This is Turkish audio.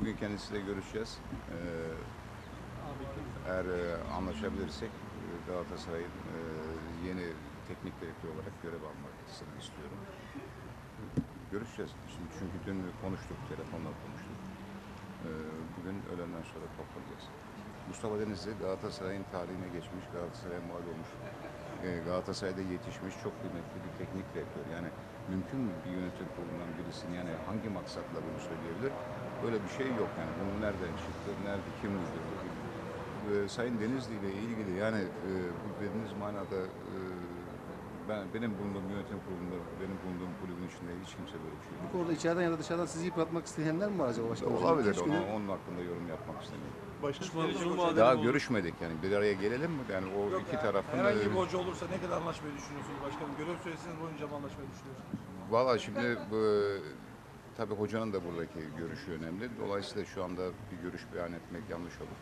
bugün kendisiyle görüşeceğiz. Ee, eğer e, anlaşabilirsek e, Galatasaray'ın e, yeni teknik direktör olarak görev almasını istiyorum. Görüşeceğiz. Şimdi çünkü dün konuştuk, telefonla konuştuk. Ee, bugün öğlenden sonra toplanacağız. Mustafa Denizli Galatasaray'ın tarihine geçmiş, Galatasaray'a mal olmuş, Galatasaray'da yetişmiş çok kıymetli bir teknik direktör. Yani mümkün mü bir yönetim kurulundan birisinin yani hangi maksatla bunu söyleyebilir? Böyle bir şey yok yani. Bunun nereden çıktı, nerede, kim uydurdu? Ee, Sayın Denizli ile ilgili yani e, bu dediğiniz manada e, ben benim bulunduğum yönetim kurulunda, benim bulunduğum kulübün içinde hiç kimse böyle bir şey Bu yok. konuda içeriden ya da dışarıdan sizi yıpratmak isteyenler mi var acaba başkanım? Olabilir üç ama gündür- onun hakkında yorum yapmak istemiyorum. Başkanım gelecek vadeli Daha olur. görüşmedik yani bir araya gelelim mi? Yani o Yok iki ya, tarafın Herhangi bir hoca olursa ne kadar anlaşmayı düşünüyorsunuz başkanım? Görev süresiniz boyunca mı anlaşmayı düşünüyorsunuz? Valla şimdi bu, tabii hocanın da buradaki görüşü önemli. Dolayısıyla şu anda bir görüş beyan etmek yanlış olur.